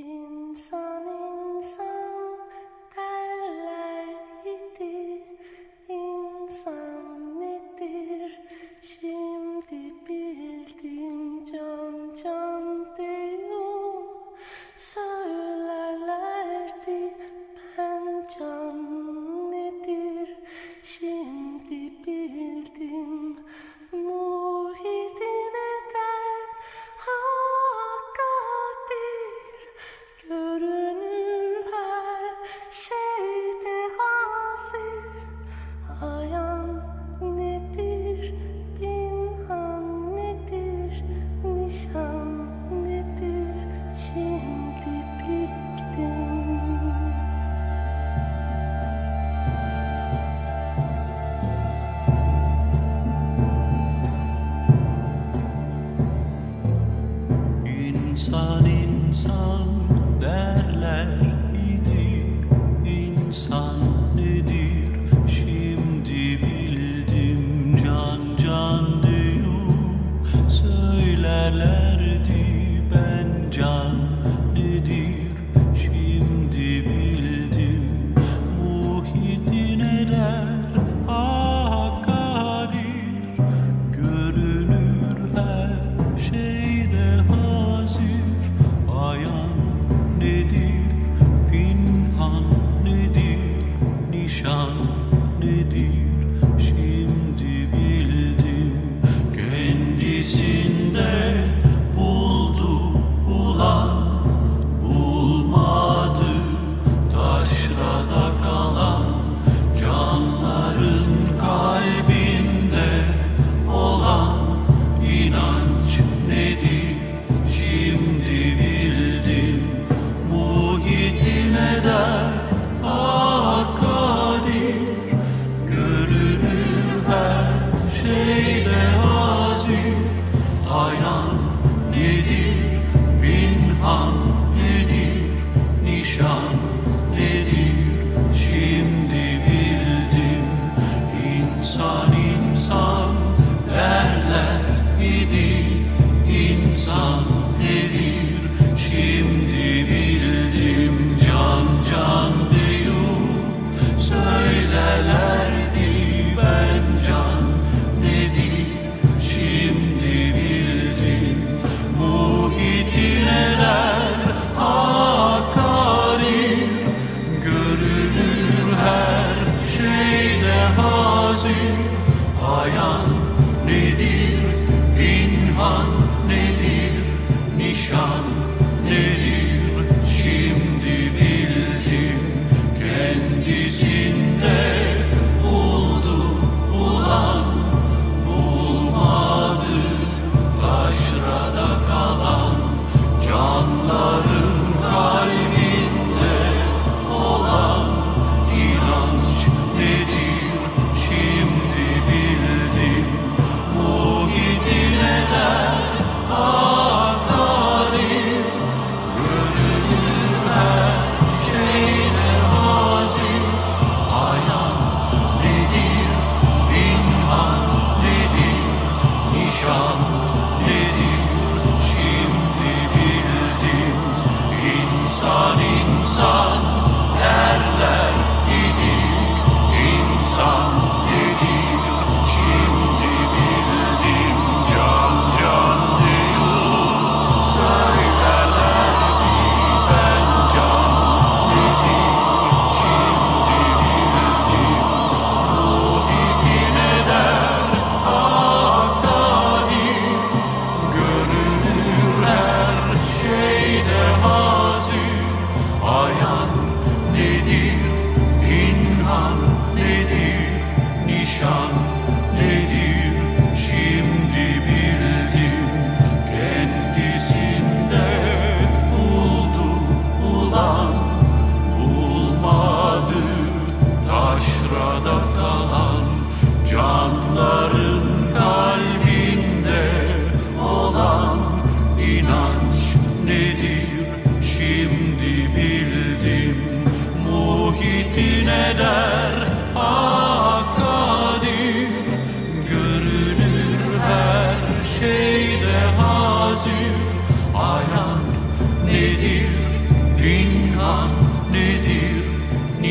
In sunny sun in sun. insan insan derler idi. İnsan nedir? Şimdi bildim can can diyor. Söyleler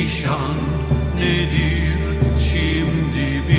nişan nedir şimdi bildim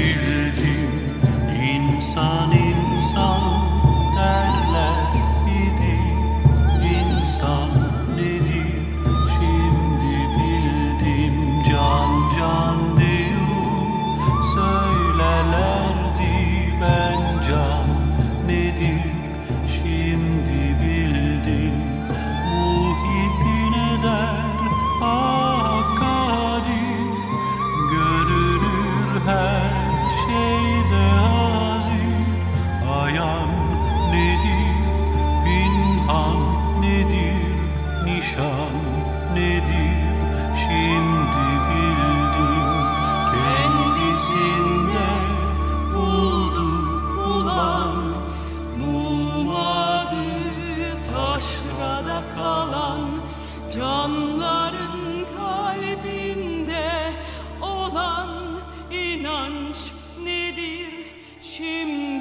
inanç nedir? Şimdi